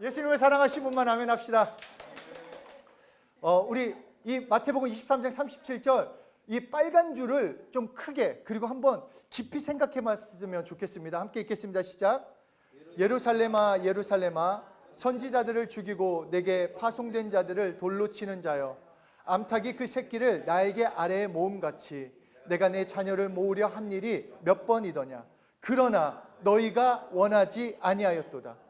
예수님을 사랑하신 분만 아멘 합시다. 어, 우리 이 마태복음 23장 37절 이 빨간 줄을 좀 크게 그리고 한번 깊이 생각해 봤으면 좋겠습니다. 함께 읽겠습니다. 시작. 예루살렘아 예루살렘아 선지자들을 죽이고 내게 파송된 자들을 돌로 치는 자여 암탉이 그 새끼를 나에게 아래에 모음같이 내가 내 자녀를 모으려 한 일이 몇 번이더냐 그러나 너희가 원하지 아니하였도다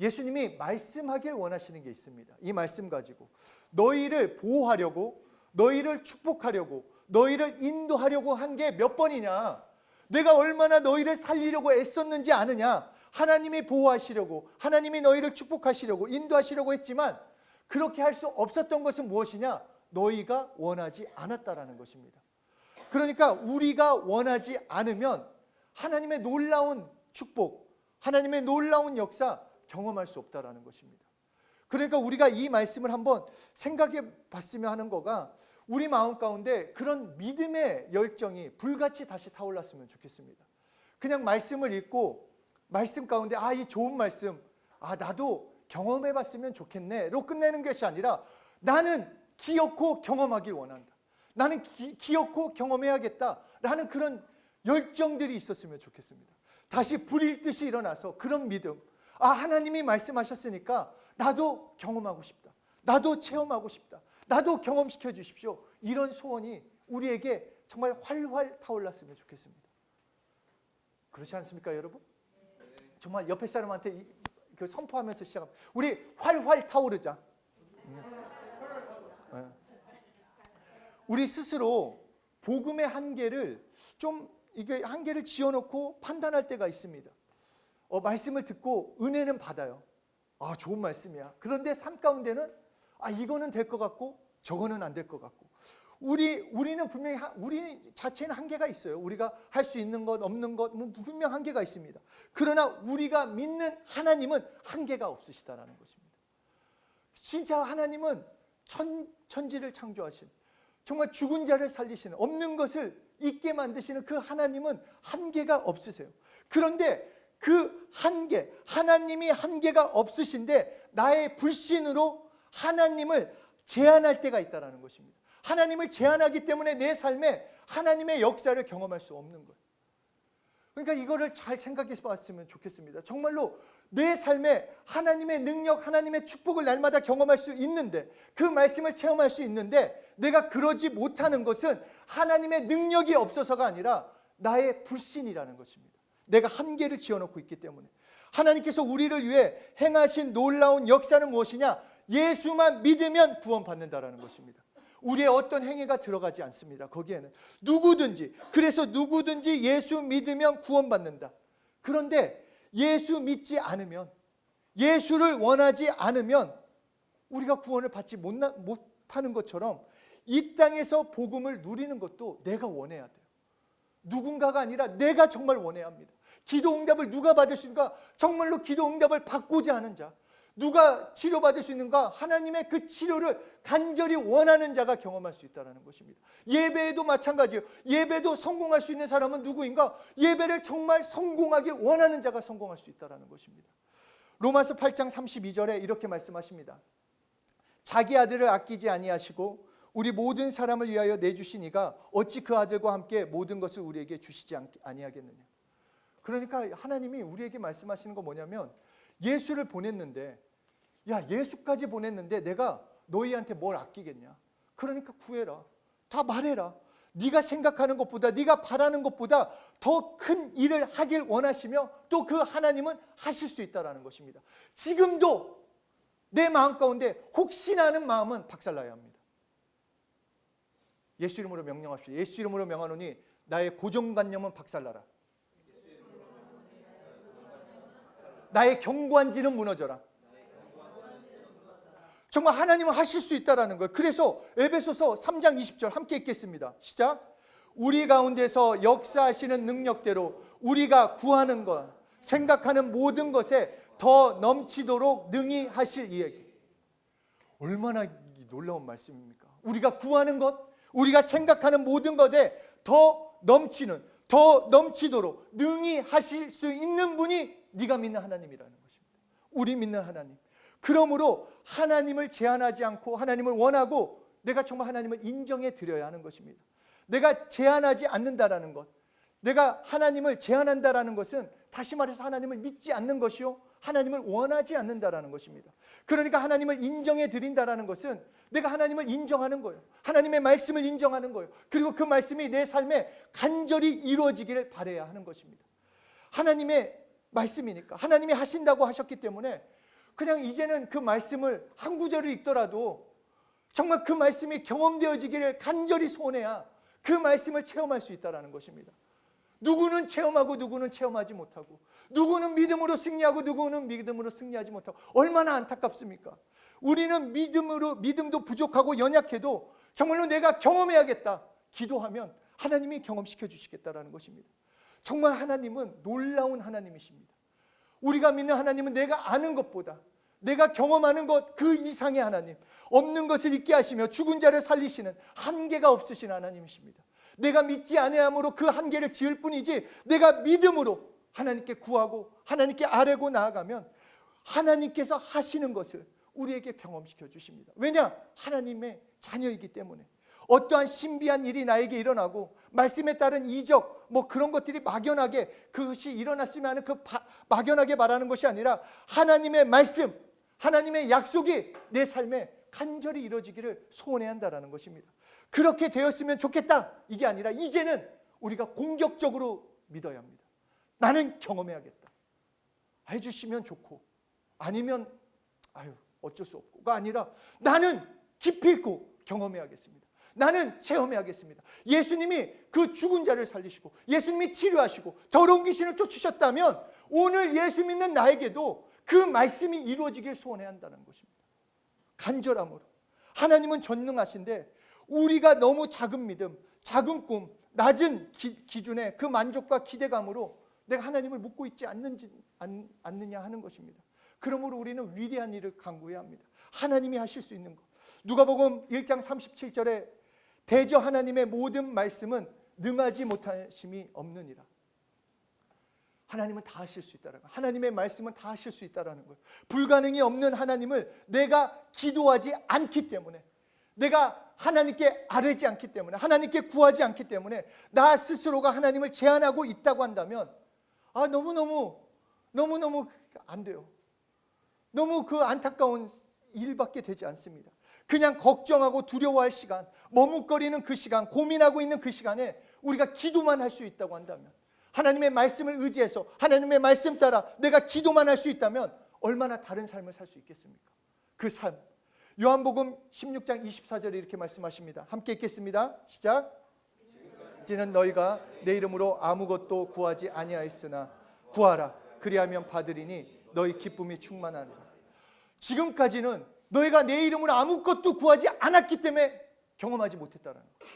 예수님이 말씀하길 원하시는 게 있습니다. 이 말씀 가지고 너희를 보호하려고 너희를 축복하려고 너희를 인도하려고 한 게 몇 번이냐? 내가 얼마나 너희를 살리려고 애썼는지 아느냐? 하나님이 보호하시려고 하나님이 너희를 축복하시려고 인도하시려고 했지만 그렇게 할 수 없었던 것은 무엇이냐? 너희가 원하지 않았다라는 것입니다. 그러니까 우리가 원하지 않으면 하나님의 놀라운 축복, 하나님의 놀라운 역사 경험할 수 없다라는 것입니다. 그러니까 우리가 이 말씀을 한번 생각해 봤으면 하는 거가 우리 마음 가운데 그런 믿음의 열정이 불같이 다시 타올랐으면 좋겠습니다. 그냥 말씀을 읽고 말씀 가운데 아 이 좋은 말씀 아 나도 경험해 봤으면 좋겠네로 끝내는 것이 아니라 나는 기억고 경험하길 원한다. 나는 기, 기억고 경험해야겠다라는 그런 열정들이 있었으면 좋겠습니다. 다시 불일 듯이 일어나서 그런 믿음. 아, 하나님이 말씀하셨으니까 나도 경험하고 싶다. 나도 체험하고 싶다. 나도 경험시켜 주십시오. 이런 소원이 우리에게 정말 활활 타올랐으면 좋겠습니다. 그렇지 않습니까, 여러분? 정말 옆에 사람한테 이- 그 선포하면서 시작합니다. 우리 활활 타오르자. 네. 우리 스스로 복음의 한계를 좀 이게 한계를 지어놓고 판단할 때가 있습니다. 어, 말씀을 듣고 은혜는 받아요. 아 좋은 말씀이야. 그런데 삶 가운데는 아 이거는 될 것 같고 저거는 안 될 것 같고 우리 우리는 분명히 하- 우리 자체는 한계가 있어요. 우리가 할 수 있는 것 없는 것 뭐 분명 한계가 있습니다. 그러나 우리가 믿는 하나님은 한계가 없으시다라는 것입니다. 진짜 하나님은 천, 천지를 창조하신 정말 죽은 자를 살리시는 없는 것을 있게 만드시는 그 하나님은 한계가 없으세요. 그런데 그 한계, 하나님이 한계가 없으신데 나의 불신으로 하나님을 제한할 때가 있다라는 것입니다. 하나님을 제한하기 때문에 내 삶에 하나님의 역사를 경험할 수 없는 거예요. 그러니까 이거를 잘 생각해 봤으면 좋겠습니다. 정말로 내 삶에 하나님의 능력, 하나님의 축복을 날마다 경험할 수 있는데 그 말씀을 체험할 수 있는데 내가 그러지 못하는 것은 하나님의 능력이 없어서가 아니라 나의 불신이라는 것입니다. 내가 한계를 지어놓고 있기 때문에 하나님께서 우리를 위해 행하신 놀라운 역사는 무엇이냐? 예수만 믿으면 구원받는다라는 것입니다. 우리의 어떤 행위가 들어가지 않습니다. 거기에는 누구든지 그래서 누구든지 예수 믿으면 구원받는다. 그런데 예수 믿지 않으면 예수를 원하지 않으면 우리가 구원을 받지 못하는 것처럼 이 땅에서 복음을 누리는 것도 내가 원해야 돼요. 누군가가 아니라 내가 정말 원해야 합니다. 기도 응답을 누가 받을 수 있는가? 정말로 기도 응답을 받고자 하는 자. 누가 치료받을 수 있는가? 하나님의 그 치료를 간절히 원하는 자가 경험할 수 있다는 것입니다. 예배에도 마찬가지예요. 예배도 성공할 수 있는 사람은 누구인가? 예배를 정말 성공하게 원하는 자가 성공할 수 있다는 것입니다. 로마서 8장 32절에 이렇게 말씀하십니다. 자기 아들을 아끼지 아니하시고 우리 모든 사람을 위하여 내주신 이가 어찌 그 아들과 함께 모든 것을 우리에게 주시지 않- 아니하겠느냐. 그러니까 하나님이 우리에게 말씀하시는 거 뭐냐면 예수를 보냈는데 야 예수까지 보냈는데 내가 너희한테 뭘 아끼겠냐? 그러니까 구해라. 다 말해라. 네가 생각하는 것보다 네가 바라는 것보다 더 큰 일을 하길 원하시며 또 그 하나님은 하실 수 있다라는 것입니다. 지금도 내 마음 가운데 혹시나 하는 마음은 박살나야 합니다. 예수 이름으로 명령합시다. 예수 이름으로 명하노니 나의 고정관념은 박살나라. 나의 경관지는 무너져라. 정말 하나님은 하실 수 있다라는 거예요. 그래서 에베소서 3장 20절 함께 읽겠습니다. 시작. 우리 가운데서 역사하시는 능력대로 우리가 구하는 것, 생각하는 모든 것에 더 넘치도록 능히 하실 이에게. 얼마나 놀라운 말씀입니까? 우리가 구하는 것, 우리가 생각하는 모든 것에 더 넘치는, 더 넘치도록 능히 하실 수 있는 분이 네가 믿는 하나님이라는 것입니다. 우리 믿는 하나님. 그러므로 하나님을 제한하지 않고 하나님을 원하고 내가 정말 하나님을 인정해 드려야 하는 것입니다. 내가 제한하지 않는다라는 것. 내가 하나님을 제한한다라는 것은 다시 말해서 하나님을 믿지 않는 것이요. 하나님을 원하지 않는다라는 것입니다. 그러니까 하나님을 인정해 드린다라는 것은 내가 하나님을 인정하는 거예요. 하나님의 말씀을 인정하는 거예요. 그리고 그 말씀이 내 삶에 간절히 이루어지기를 바라야 하는 것입니다. 하나님의 말씀이니까 하나님이 하신다고 하셨기 때문에 그냥 이제는 그 말씀을 한 구절을 읽더라도 정말 그 말씀이 경험되어지기를 간절히 소원해야 그 말씀을 체험할 수 있다라는 것입니다. 누구는 체험하고 누구는 체험하지 못하고 누구는 믿음으로 승리하고 누구는 믿음으로 승리하지 못하고 얼마나 안타깝습니까? 우리는 믿음으로 믿음도 부족하고 연약해도 정말로 내가 경험해야겠다. 기도하면 하나님이 경험시켜 주시겠다라는 것입니다. 정말 하나님은 놀라운 하나님이십니다. 우리가 믿는 하나님은 내가 아는 것보다 내가 경험하는 것 그 이상의 하나님, 없는 것을 있게 하시며 죽은 자를 살리시는 한계가 없으신 하나님이십니다. 내가 믿지 아니함으로 그 한계를 지을 뿐이지 내가 믿음으로 하나님께 구하고 하나님께 아뢰고 나아가면 하나님께서 하시는 것을 우리에게 경험시켜 주십니다. 왜냐? 하나님의 자녀이기 때문에. 어떠한 신비한 일이 나에게 일어나고 말씀에 따른 이적 뭐 그런 것들이 막연하게 그것이 일어났으면 하는 그 바, 막연하게 말하는 것이 아니라 하나님의 말씀, 하나님의 약속이 내 삶에 간절히 이루어지기를 소원해야 한다라는 것입니다. 그렇게 되었으면 좋겠다. 이게 아니라 이제는 우리가 공격적으로 믿어야 합니다. 나는 경험해야겠다. 해주시면 좋고 아니면 아유 어쩔 수 없고가 아니라 나는 깊이 있고 경험해야겠습니다. 나는 체험해야겠습니다. 예수님이 그 죽은 자를 살리시고 예수님이 치료하시고 더러운 귀신을 쫓으셨다면 오늘 예수 믿는 나에게도 그 말씀이 이루어지길 소원해야 한다는 것입니다. 간절함으로. 하나님은 전능하신데 우리가 너무 작은 믿음, 작은 꿈, 낮은 기, 기준의 그 만족과 기대감으로 내가 하나님을 묻고 있지 않는지, 않, 않느냐 하는 것입니다. 그러므로 우리는 위대한 일을 강구해야 합니다. 하나님이 하실 수 있는 것. 누가복음 1장 37절에 대저 하나님의 모든 말씀은 능하지 못하심이 없느니라. 하나님은 다 하실 수 있다라는 거. 하나님의 말씀은 다 하실 수 있다라는 거예요. 불가능이 없는 하나님을 내가 기도하지 않기 때문에 내가 하나님께 아뢰지 않기 때문에 하나님께 구하지 않기 때문에 나 스스로가 하나님을 제한하고 있다고 한다면 아 너무너무 너무너무 안 돼요. 너무 그 안타까운 일밖에 되지 않습니다. 그냥 걱정하고 두려워할 시간, 머뭇거리는 그 시간, 고민하고 있는 그 시간에 우리가 기도만 할 수 있다고 한다면 하나님의 말씀을 의지해서 하나님의 말씀 따라 내가 기도만 할 수 있다면 얼마나 다른 삶을 살 수 있겠습니까? 그 삶. 요한복음 16장 24절에 이렇게 말씀하십니다. 함께 읽겠습니다. 시작. 이제는 너희가 내 이름으로 아무것도 구하지 아니하였으나 구하라 그리하면 받으리니 너희 기쁨이 충만하리라. 지금까지는 너희가 내 이름으로 아무것도 구하지 않았기 때문에 경험하지 못했다는 거.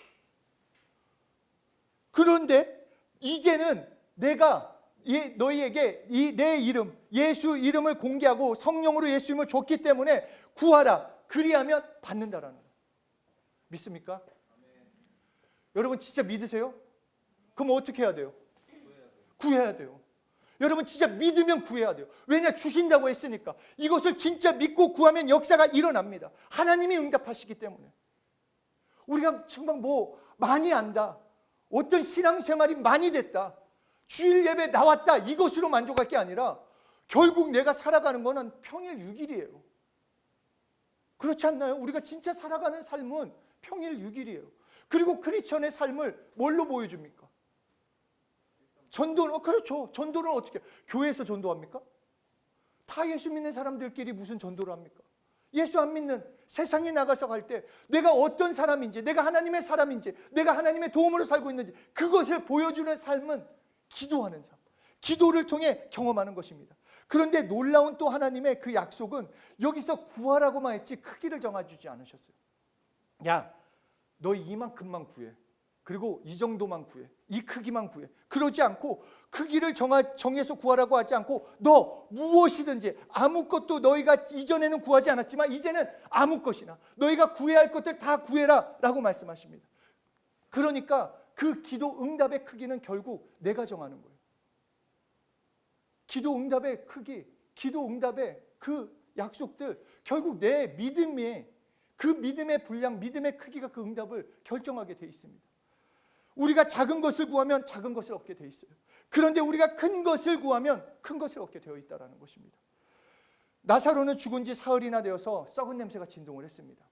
그런데 이제는 내가 이 너희에게 이 내 이름 예수 이름을 공개하고 성령으로 예수 이름을 줬기 때문에 구하라 그리하면 받는다라는 거. 믿습니까? 여러분 진짜 믿으세요? 그럼 어떻게 해야 돼요? 구해야 돼요. 여러분 진짜 믿으면 구해야 돼요. 왜냐 주신다고 했으니까 이것을 진짜 믿고 구하면 역사가 일어납니다. 하나님이 응답하시기 때문에 우리가 정말 뭐 많이 안다. 어떤 신앙생활이 많이 됐다. 주일 예배 나왔다. 이것으로 만족할 게 아니라 결국 내가 살아가는 거는 평일 6일이에요. 그렇지 않나요? 우리가 진짜 살아가는 삶은 평일 6일이에요. 그리고 크리스천의 삶을 뭘로 보여줍니까? 전도는 어, 그렇죠. 전도는 어떻게 교회에서 전도합니까? 다 예수 믿는 사람들끼리 무슨 전도를 합니까? 예수 안 믿는 세상에 나가서 갈 때 내가 어떤 사람인지, 내가 하나님의 사람인지, 내가 하나님의 도움으로 살고 있는지 그것을 보여주는 삶은 기도하는 삶. 기도를 통해 경험하는 것입니다. 그런데 놀라운 또 하나님의 그 약속은 여기서 구하라고만 했지 크기를 정해주지 않으셨어요. 야, 너 이만큼만 구해. 그리고 이 정도만 구해. 이 크기만 구해. 그러지 않고 크기를 정하, 정해서 구하라고 하지 않고 너 무엇이든지 아무것도 너희가 이전에는 구하지 않았지만 이제는 아무 것이나 너희가 구해야 할 것들 다 구해라 라고 말씀하십니다. 그러니까 그 기도 응답의 크기는 결국 내가 정하는 거예요. 기도 응답의 크기, 기도 응답의 그 약속들 결국 내 믿음의 그 믿음의 분량, 믿음의 크기가 그 응답을 결정하게 돼 있습니다. 우리가 작은 것을 구하면 작은 것을 얻게 돼 있어요. 그런데 우리가 큰 것을 구하면 큰 것을 얻게 되어 있다라는 것입니다. 나사로는 죽은 지 사흘이나 되어서 썩은 냄새가 진동을 했습니다.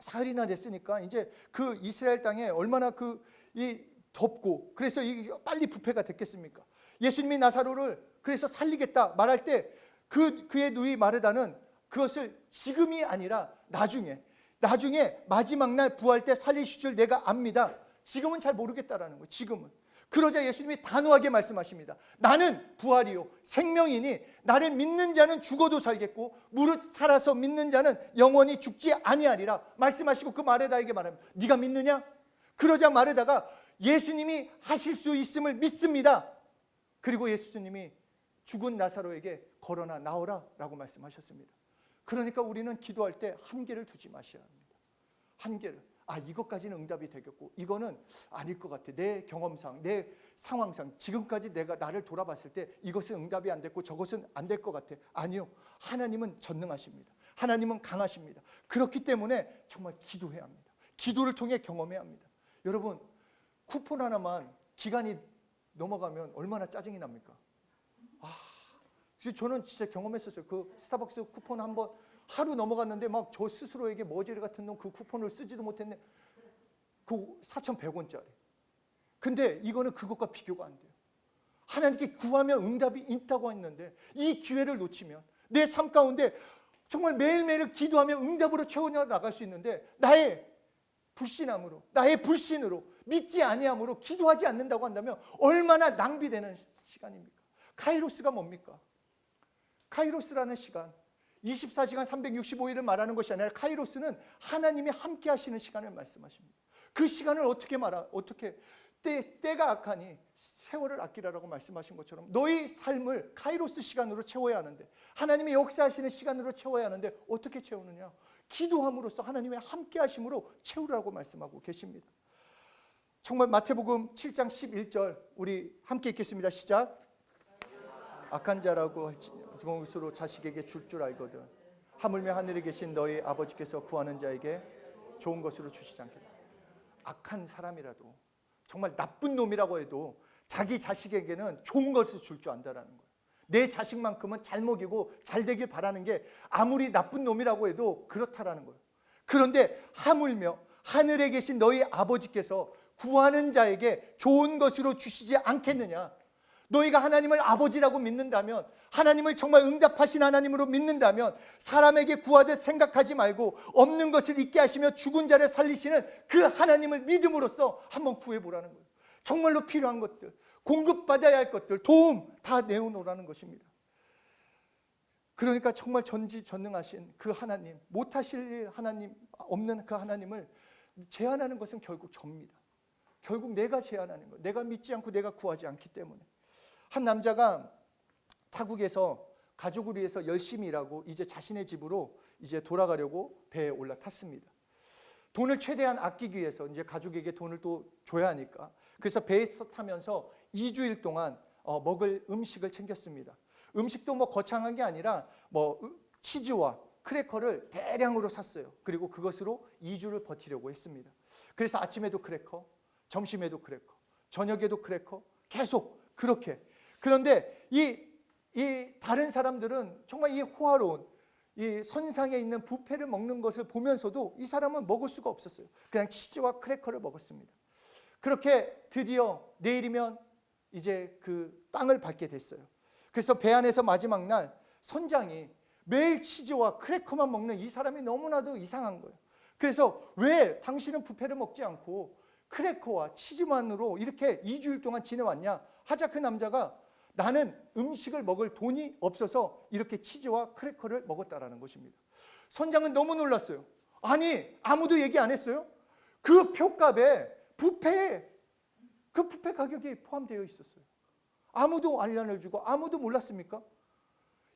사흘이나 됐으니까 이제 그 이스라엘 땅에 얼마나 그 이 덥고 그래서 이 빨리 부패가 됐겠습니까? 예수님이 나사로를 그래서 살리겠다 말할 때 그 그의 누이 마르다는 그것을 지금이 아니라 나중에 나중에 마지막 날 부활 때 살리실 줄 내가 압니다. 지금은 잘 모르겠다라는 거예요. 지금은. 그러자 예수님이 단호하게 말씀하십니다. 나는 부활이요 생명이니 나를 믿는 자는 죽어도 살겠고 무릇 살아서 믿는 자는 영원히 죽지 아니하리라 말씀하시고 그 마르다에게 말합니다. 네가 믿느냐? 그러자 마르다가 예수님이 하실 수 있음을 믿습니다. 그리고 예수님이 죽은 나사로에게 걸어나 나오라 라고 말씀하셨습니다. 그러니까 우리는 기도할 때 한계를 두지 마셔야 합니다. 한계를. 아, 이것까지는 응답이 되겠고 이거는 아닐 것 같아. 내 경험상, 내 상황상 지금까지 내가 나를 돌아봤을 때 이것은 응답이 안 됐고 저것은 안 될 것 같아. 아니요. 하나님은 전능하십니다. 하나님은 강하십니다. 그렇기 때문에 정말 기도해야 합니다. 기도를 통해 경험해야 합니다. 여러분, 쿠폰 하나만 기간이 넘어가면 얼마나 짜증이 납니까? 저는 진짜 경험했었어요. 그 스타벅스 쿠폰 한 번 하루 넘어갔는데 막 저 스스로에게 머지를 같은 놈 그 쿠폰을 쓰지도 못했네. 그 4,100원짜리. 근데 이거는 그것과 비교가 안 돼요. 하나님께 구하면 응답이 있다고 했는데 이 기회를 놓치면 내 삶 가운데 정말 매일매일 기도하며 응답으로 채워 나갈 수 있는데 나의 불신함으로 나의 불신으로 믿지 아니함으로 기도하지 않는다고 한다면 얼마나 낭비되는 시간입니까? 카이로스가 뭡니까? 카이로스라는 시간 24시간 365일을 말하는 것이 아니라 카이로스는 하나님이 함께 하시는 시간을 말씀하십니다. 그 시간을 어떻게 말하 어떻게 때, 때가 악하니 세월을 아끼라라고 말씀하신 것처럼 너희 삶을 카이로스 시간으로 채워야 하는데 하나님이 역사하시는 시간으로 채워야 하는데 어떻게 채우느냐? 기도함으로써 하나님의 함께 하심으로 채우라고 말씀하고 계십니다. 정말 마태복음 7장 11절 우리 함께 읽겠습니다. 시작. 악한 자라고 할지니 것으로 자식에게 줄줄 알거든 하물며 하늘에 계신 너희 아버지께서 구하는 자에게 좋은 것으로 주시지 않겠다. 악한 사람이라도 정말 나쁜 놈이라고 해도 자기 자식에게는 좋은 것을 줄 줄 안다라는 거예요. 내 자식만큼은 잘 먹이고 잘 되길 바라는 게 아무리 나쁜 놈이라고 해도 그렇다라는 거예요. 그런데 하물며 하늘에 계신 너희 아버지께서 구하는 자에게 좋은 것으로 주시지 않겠느냐? 너희가 하나님을 아버지라고 믿는다면 하나님을 정말 응답하신 하나님으로 믿는다면 사람에게 구하듯 생각하지 말고 없는 것을 있게 하시며 죽은 자를 살리시는 그 하나님을 믿음으로써 한번 구해 보라는 거예요. 정말로 필요한 것들, 공급받아야 할 것들, 도움 다 내어놓으라는 것입니다. 그러니까 정말 전지전능하신 그 하나님, 못하실 일 하나님 없는 그 하나님을 제한하는 것은 결국 접니다. 결국 내가 제한하는 거, 내가 믿지 않고 내가 구하지 않기 때문에 한 남자가 타국에서 가족을 위해서 열심히 일하고 이제 자신의 집으로 이제 돌아가려고 배에 올라탔습니다. 돈을 최대한 아끼기 위해서 이제 가족에게 돈을 또 줘야 하니까 그래서 배에서 타면서 2주일 동안 어, 먹을 음식을 챙겼습니다. 음식도 뭐 거창한 게 아니라 뭐 치즈와 크래커를 대량으로 샀어요. 그리고 그것으로 2주를 버티려고 했습니다. 그래서 아침에도 크래커, 점심에도 크래커, 저녁에도 크래커, 계속 그렇게. 그런데 이, 이 다른 사람들은 정말 이 호화로운 이 선상에 있는 부페를 먹는 것을 보면서도 이 사람은 먹을 수가 없었어요. 그냥 치즈와 크래커를 먹었습니다. 그렇게 드디어 내일이면 이제 그 땅을 밟게 됐어요. 그래서 배 안에서 마지막 날 선장이 매일 치즈와 크래커만 먹는 이 사람이 너무나도 이상한 거예요. 그래서 왜 당신은 부페를 먹지 않고 크래커와 치즈만으로 이렇게 2주일 동안 지내왔냐? 하자 그 남자가 나는 음식을 먹을 돈이 없어서 이렇게 치즈와 크래커를 먹었다라는 것입니다. 선장은 너무 놀랐어요. 아니, 아무도 얘기 안 했어요? 그 표값에 부페에 그 부페 가격이 포함되어 있었어요. 아무도 알려내 주고 아무도 몰랐습니까?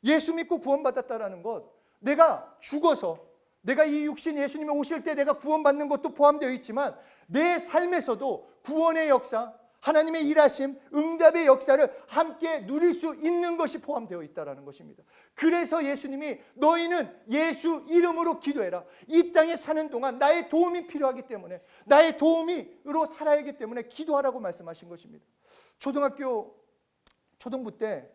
예수 믿고 구원받았다라는 것, 내가 죽어서 내가 이 육신 예수님이 오실 때 내가 구원받는 것도 포함되어 있지만 내 삶에서도 구원의 역사, 하나님의 일하심, 응답의 역사를 함께 누릴 수 있는 것이 포함되어 있다라는 것입니다. 그래서 예수님이 너희는 예수 이름으로 기도해라. 이 땅에 사는 동안 나의 도움이 필요하기 때문에 나의 도움이로 살아야 하기 때문에 기도하라고 말씀하신 것입니다. 초등학교 초등부 때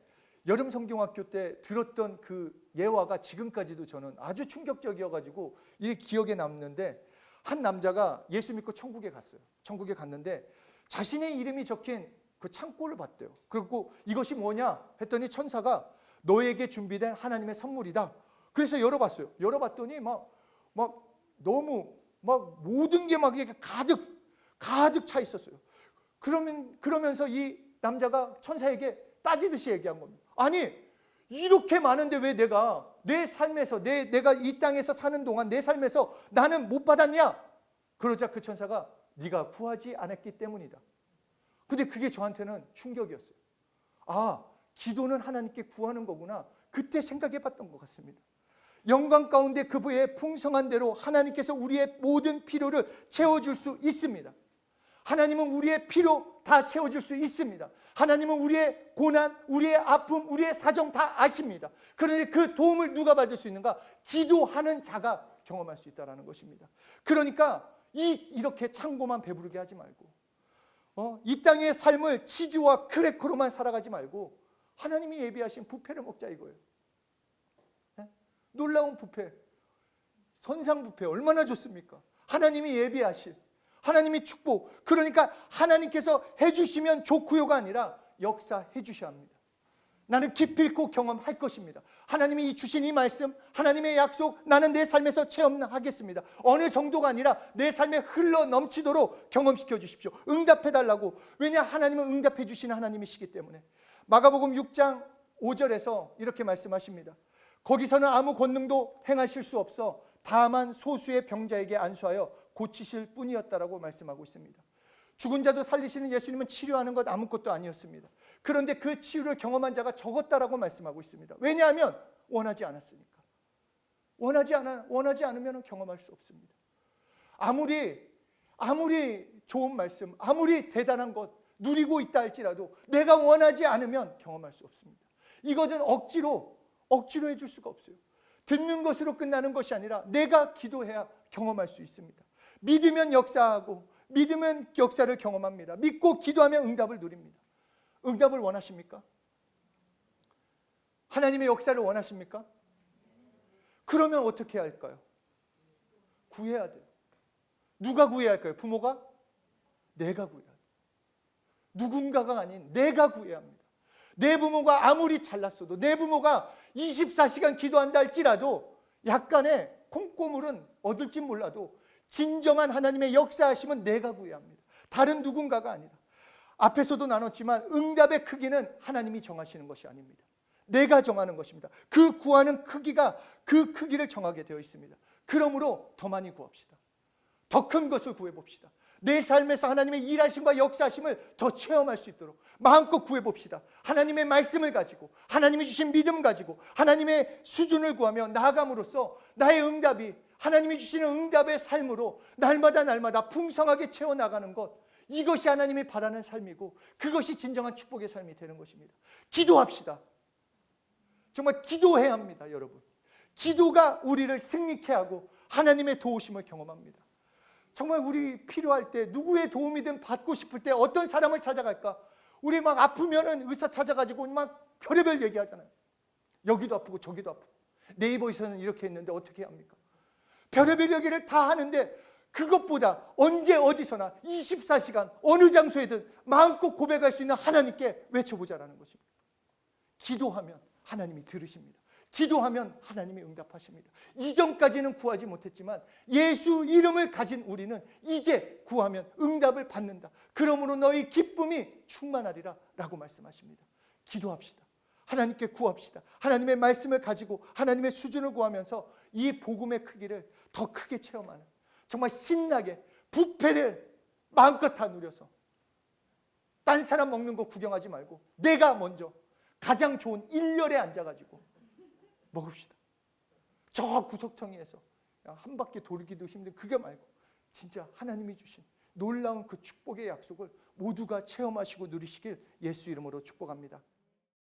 여름 성경학교 때 들었던 그 예화가 지금까지도 저는 아주 충격적이어 가지고 이게 기억에 남는데 한 남자가 예수 믿고 천국에 갔어요. 천국에 갔는데 자신의 이름이 적힌 그 창고를 봤대요. 그리고 이것이 뭐냐 했더니 천사가 너에게 준비된 하나님의 선물이다. 그래서 열어봤어요. 열어봤더니 막, 막 너무 막 모든 게 막 이렇게 가득, 가득 차 있었어요. 그러면, 그러면서 이 남자가 천사에게 따지듯이 얘기한 겁니다. 아니, 이렇게 많은데 왜 내가 내 삶에서, 내, 내가 이 땅에서 사는 동안 내 삶에서 나는 못 받았냐? 그러자 그 천사가 네가 구하지 않았기 때문이다. 근데 그게 저한테는 충격이었어요. 아, 기도는 하나님께 구하는 거구나. 그때 생각해 봤던 것 같습니다. 영광 가운데 그부의 풍성한 대로 하나님께서 우리의 모든 필요를 채워줄 수 있습니다. 하나님은 우리의 필요 다 채워줄 수 있습니다. 하나님은 우리의 고난, 우리의 아픔, 우리의 사정 다 아십니다. 그런데 그 도움을 누가 받을 수 있는가? 기도하는 자가 경험할 수 있다는 것입니다. 그러니까 이, 이렇게 창고만 배부르게 하지 말고 어? 이 땅의 삶을 치즈와 크래커로만 살아가지 말고 하나님이 예비하신 부패를 먹자 이거예요. 네? 놀라운 부패, 선상 부패 얼마나 좋습니까? 하나님이 예비하신 하나님이 축복. 그러니까 하나님께서 해주시면 좋고요가 아니라 역사해 주셔야 합니다. 나는 기필코 경험할 것입니다. 하나님이 이 주신 이 말씀, 하나님의 약속, 나는 내 삶에서 체험하겠습니다. 어느 정도가 아니라 내 삶에 흘러 넘치도록 경험시켜 주십시오. 응답해 달라고. 왜냐 하나님은 응답해 주시는 하나님이시기 때문에. 마가복음 6장 5절에서 이렇게 말씀하십니다. 거기서는 아무 권능도 행하실 수 없어 다만 소수의 병자에게 안수하여 고치실 뿐이었다라고 말씀하고 있습니다. 죽은 자도 살리시는 예수님은 치료하는 것 아무것도 아니었습니다. 그런데 그 치유를 경험한 자가 적었다라고 말씀하고 있습니다. 왜냐하면 원하지 않았으니까. 원하지 않아 원하지 않으면 경험할 수 없습니다. 아무리 아무리 좋은 말씀, 아무리 대단한 것 누리고 있다 할지라도 내가 원하지 않으면 경험할 수 없습니다. 이것은 억지로 억지로 해줄 수가 없어요. 듣는 것으로 끝나는 것이 아니라 내가 기도해야 경험할 수 있습니다. 믿으면 역사하고 믿으면 역사를 경험합니다. 믿고 기도하면 응답을 누립니다. 응답을 원하십니까? 하나님의 역사를 원하십니까? 그러면 어떻게 해야 할까요? 구해야 돼요. 누가 구해야 할까요? 부모가? 내가 구해야 돼요. 누군가가 아닌 내가 구해야 합니다. 내 부모가 아무리 잘났어도 내 부모가 24시간 기도한다 할지라도 약간의 콩고물은 얻을지 몰라도 진정한 하나님의 역사하심은 내가 구해야 합니다. 다른 누군가가 아니라. 앞에서도 나눴지만 응답의 크기는 하나님이 정하시는 것이 아닙니다. 내가 정하는 것입니다. 그 구하는 크기가 그 크기를 정하게 되어 있습니다. 그러므로 더 많이 구합시다. 더 큰 것을 구해 봅시다. 내 삶에서 하나님의 일하심과 역사하심을 더 체험할 수 있도록 마음껏 구해 봅시다. 하나님의 말씀을 가지고 하나님이 주신 믿음 가지고 하나님의 수준을 구하며 나아감으로써 나의 응답이 하나님이 주시는 응답의 삶으로 날마다 날마다 풍성하게 채워 나가는 것 이것이 하나님이 바라는 삶이고 그것이 진정한 축복의 삶이 되는 것입니다. 기도합시다. 정말 기도해야 합니다, 여러분. 기도가 우리를 승리케 하고 하나님의 도우심을 경험합니다. 정말 우리 필요할 때 누구의 도움이든 받고 싶을 때 어떤 사람을 찾아갈까? 우리 막 아프면은 의사 찾아가지고 막 별의별 얘기하잖아요. 여기도 아프고 저기도 아프고 네이버에서는 이렇게 했는데 어떻게 합니까? 별의별 얘기를 다 하는데 그것보다 언제 어디서나 24시간 어느 장소에든 마음껏 고백할 수 있는 하나님께 외쳐보자라는 것입니다. 기도하면 하나님이 들으십니다. 기도하면 하나님이 응답하십니다. 이전까지는 구하지 못했지만 예수 이름을 가진 우리는 이제 구하면 응답을 받는다. 그러므로 너희 기쁨이 충만하리라 라고 말씀하십니다. 기도합시다. 하나님께 구합시다. 하나님의 말씀을 가지고 하나님의 수준을 구하면서 이 복음의 크기를 더 크게 체험하는 정말 신나게 부패를 마음껏 다 누려서 딴 사람 먹는 거 구경하지 말고 내가 먼저 가장 좋은 일렬에 앉아가지고 먹읍시다. 저 구석텅이에서 한 바퀴 돌기도 힘든 그게 말고 진짜 하나님이 주신 놀라운 그 축복의 약속을 모두가 체험하시고 누리시길 예수 이름으로 축복합니다.